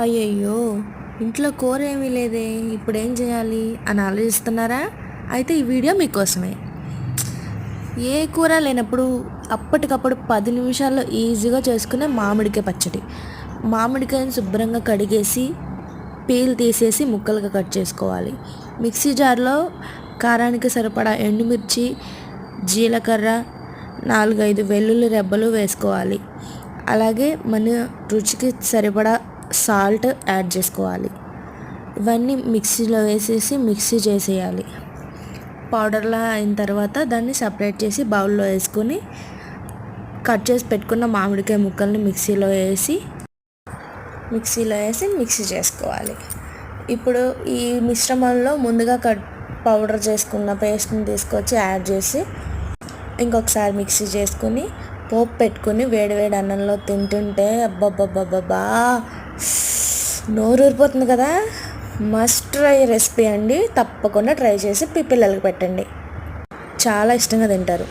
అయ్యయ్యో ఇంట్లో కూర ఏమీ లేదే ఇప్పుడు ఏం చేయాలి అని ఆలోచిస్తున్నారా? అయితే ఈ వీడియో మీకోసమే. ఏ కూర లేనప్పుడు అప్పటికప్పుడు పది నిమిషాల్లో ఈజీగా చేసుకునే మామిడికాయ పచ్చడి. మామిడికాయని శుభ్రంగా కడిగేసి పీల్ తీసేసి ముక్కలుగా కట్ చేసుకోవాలి. మిక్సీ జార్లో కారానికి సరిపడా ఎండుమిర్చి జీలకర్ర నాలుగైదు వెల్లుల్లి రెబ్బలు వేసుకోవాలి. అలాగే మన రుచికి సరిపడా సాల్ట్ యాడ్ చేసుకోవాలి. ఇవన్నీ మిక్సీలో వేసేసి మిక్సీ చేసేయాలి. పౌడర్లా అయిన తర్వాత దాన్ని సపరేట్ చేసి బౌల్లో వేసుకొని కట్ చేసి పెట్టుకున్న మామిడికాయ ముక్కల్ని మిక్సీలో వేసి మిక్సీలో వేసి మిక్సీ చేసుకోవాలి. ఇప్పుడు ఈ మిశ్రమంలో ముందుగా కట్ పౌడర్ చేసుకున్న పేస్ట్ని తీసుకొచ్చి యాడ్ చేసి ఇంకొకసారి మిక్సీ చేసుకుని పోపు పెట్టుకుని వేడివేడి అన్నంలో తింటుంటే అబ్బబ్బబ్బబ్బా నోరు ఊరిపోతుంది కదా? మస్ట్ ట్రై రెసిపీ అండి. తప్పకుండా ట్రై చేసి మీ పిల్లలకి పెట్టండి. చాలా ఇష్టంగా తింటారు.